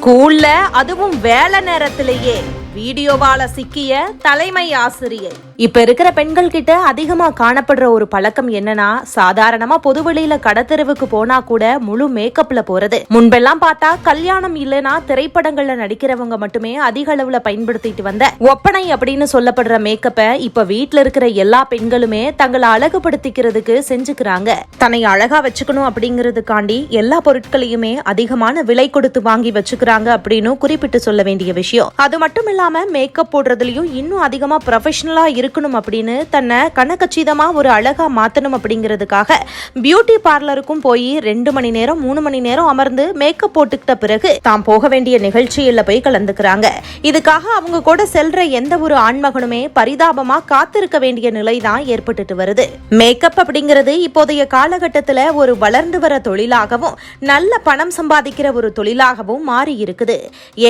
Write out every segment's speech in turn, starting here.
ஸ்கூல்ல அதுவும் வேலை நேரத்திலேயே. வீடியோவால சிக்கிய தலைமை ஆசிரியை. இப்ப இருக்கிற பெண்கள் கிட்ட அதிகமா காணப்படுற ஒரு பழக்கம் என்னன்னா சாதாரணமா பொதுவெளியில கடத்தெருவுக்கு போனா கூட முழு மேக்கப்ல போறது. முன்பெல்லாம் பார்த்தா கல்யாணம் இல்லைன்னா திரைப்படங்கள்ல நடிக்கிறவங்க மட்டுமே அதிக அளவுல பயன்படுத்திட்டு வந்த ஒப்பனை அப்படின்னு சொல்லப்படுற மேக்கப்பை இப்ப வீட்ல இருக்கிற எல்லா பெண்களுமே தங்களை அழகுபடுத்திக்கிறதுக்கு செஞ்சுக்கிறாங்க. தன்னை அழகா வச்சுக்கணும் அப்படிங்கிறதுக்காண்டி எல்லா பொருட்களையுமே அதிகமான விலை கொடுத்து வாங்கி வச்சுக்கிறாங்க அப்படின்னு குறிப்பிட்டு சொல்ல வேண்டிய விஷயம். அது மட்டும் இல்லாமல் மேக்கப் போடுறதுலையும் இன்னும் அதிகமா ப்ரொஃபஷனலா இருக்கணும் அப்படின்னு தன்னை கணக்கச்சிதமாக ஒரு அழகா மாற்றணும் அப்படிங்கிறதுக்காக பியூட்டி பார்லருக்கும் போய் ரெண்டு மணி நேரம் மூணு மணி நேரம் அமர்ந்து மேக்கப் போட்டுக்கிட்ட பிறகு தான் போக வேண்டிய நிகழ்ச்சியில் போய் கலந்துக்கிறாங்க. இதுக்காக அவங்க கூட செல்ற எந்த ஒரு ஆண்மகனுமே பரிதாபமா காத்திருக்க வேண்டிய நிலை தான் ஏற்பட்டுட்டு வருது. மேக்கப் அப்படிங்கிறது இப்போதைய காலகட்டத்துல ஒரு வளர்ந்து வர தொழிலாகவும் நல்ல பணம் சம்பாதிக்கிற ஒரு தொழிலாகவும் மாறி இருக்குது.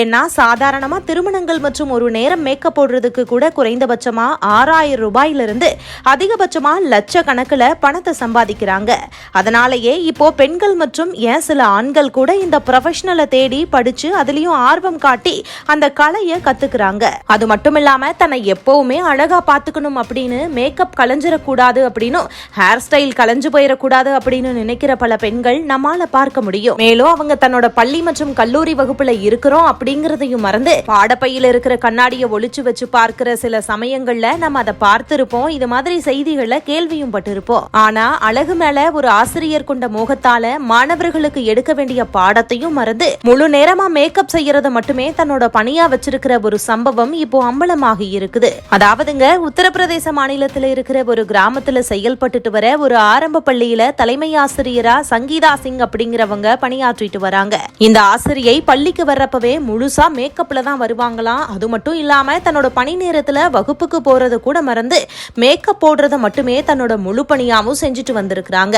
ஏன்னா சாதாரணமா திருமணங்கள் மற்றும் ஒரு நேரம் மேக்கப் போடுறதுக்கு கூட குறைந்தபட்சமா ஆறாயிரம் ரூபாயிலிருந்து அதிகபட்சமா லட்சக்கணக்கில் பணத்தை சம்பாதிக்கிறாங்க. அதனாலேயே இப்போ பெண்கள் மற்றும் ஏன் சில ஆண்கள் கூட இந்த ப்ரொஃபஷனலை தேடி படிச்சு அதுலயும் ஆர்வம் காட்டி அந்த கலையை கத்துக்கிறாங்க. அது மட்டும் இல்லாம தன்னை எப்பவுமே அழகா பார்த்துக்கணும் அப்படின்னு மேக்கப் கலைஞ்சிடக்கூடாது அப்படின்னு ஹேர் ஸ்டைல் கலைஞ்சு போயிடக்கூடாது அப்படின்னு நினைக்கிற பல பெண்கள் நம்மால பார்க்க முடியும். மேலும் அவங்க தன்னோட பள்ளி மற்றும் கல்லூரி வகுப்புல இருக்கிறோம் அப்படிங்கறதையும் மறந்து பாடப்பையில் இருக்கிற கண்ணாடியை ஒழிச்சு வச்சு பார்க்கிற சில சமயங்கள்ல நம்ம அதை பார்த்திருப்போம். இது மாதிரி செய்திகளை கேள்வியும் பட்டிருப்போம். ஆனா அழகு மேல ஒரு ஆசிரியர் கொண்ட மோகத்தால மாணவர்களுக்கு எடுக்க வேண்டிய பாடத்தையும் மறந்து முழு நேரமா மேக்கப் செய்யறத மட்டுமே தன்னோட பணியா வச்சிருக்கிற ஒரு சம்பவம் இப்போ அம்பலமாகி இருக்குது. அதாவதுங்க உத்தரப்பிரதேச மாநிலத்துல இருக்கிற ஒரு கிராமத்துல செயல்பட்டுட்டு வர ஒரு ஆரம்ப பள்ளியில தலைமை ஆசிரியரா சங்கீதா சிங் அப்படிங்கிறவங்க பணியாற்றிட்டு வராங்க. இந்த ஆசிரியை பள்ளிக்கு வர்றப்பவே முழுசா மேக்கப்ல தான் வருவாங்களாம். அது மட்டும் இல்லாம தன்னோட பணி நேரத்துல வகுப்புக்கு போறது கூட மறந்து மேக்கப் போடுறத மட்டுமே தன்னோட முழு பணியாவும் செஞ்சுட்டு வந்திருக்கிறாங்க.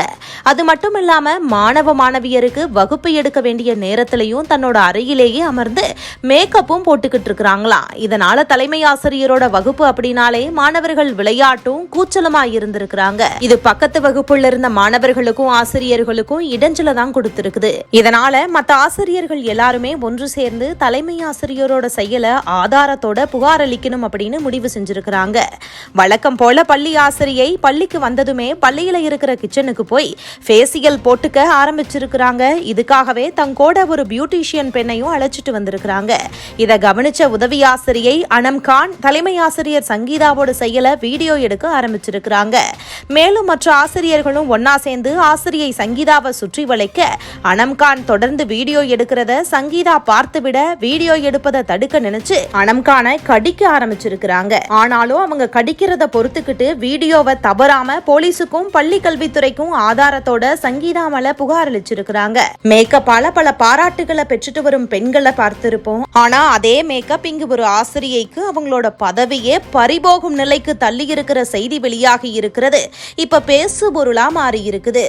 அது மட்டும் இல்லாம மாணவ மாணவியருக்கு வகுப்பு எடுக்க வேண்டிய நேரத்திலையும் தன்னோட அறையிலேயே அமர்ந்து மேக்கப்பும் போட்டுக்கிட்டு இருக்கிறாங்களாம் இதனால தலைமை ஆசிரியரோட வகுப்பு அப்படின்னாலே மாணவர்கள் விளையாட்டும் கூச்சலமா இருந்திருக்கிறாங்க. இது பக்கத்து வகுப்புல இருந்த மாணவர்களுக்கும் ஆசிரியர்களுக்கும் இடைஞ்சல தான் கொடுத்திருக்குது. இதனால மற்ற ஆசிரியர்கள் எல்லாருமே ஒன்று சேர்ந்து தலைமை ஆசிரியரோட செயலை ஆதாரத்தோட புகார் அளிக்கணும் அப்படின்னு முடிவு செஞ்சிருக்கிறாங்க. வழக்கம் போல பள்ளி ஆசிரியை பள்ளிக்கு வந்ததுமே பள்ளியில இருக்கிற கிச்சனுக்கு போய் ஃபேசியல் போட்டுக்க ஆரம்பிச்சிருக்கிறாங்க. இதுக்காகவே தங்கோட ஒரு பியூட்டிஷியன் பெண்ணையும் அழைச்சிட்டு வந்திருக்கிறாங்க. இதை கவனிச்ச உதவி ஆசிரியை அனம் கான் தலைமை ஆசிரியர் சங்கீதாவோட செயலை வீடியோ எடுக்க ஆரம்பிச்சிருக்கிறாங்க. மேலும் மற்ற ஆசிரியர்களும் ஒன்னா சேர்ந்து ஆசிரியை சங்கீதாவை சுற்றி வளைக்க அனம்கான் தொடர்ந்து வீடியோ எடுக்கிறத சங்கீதா பார்த்துவிட வீடியோ எடுப்பதை தடுக்க நினைச்சு அனம்கானை கடிக்க ஆரம்பிச்சிருக்கிறாங்க. ஆனாலும் அவங்க கடிக்கிறத பொறுத்துக்கிட்டு வீடியோவை தவறாம போலீஸுக்கும் பள்ளி கல்வித்துறைக்கும் ஆதாரத்தோட சங்கீதா மேல புகார் அளிச்சிருக்கிறாங்க. மேக்கப்பால பல பாராட்டுகளை பெற்றுட்டு வரும் பெண்களை பார்த்திருப்போம். ஆனா அதே மேக்கப் இங்கு ஒரு ஆசிரியைக்கு அவங்களோட பதவியே பறிபோகும் நிலைக்கு தள்ளி இருக்கிற செய்தி வெளியாகி இருக்கிறது. இப்ப பேசு பொருளா மாறி இருக்குது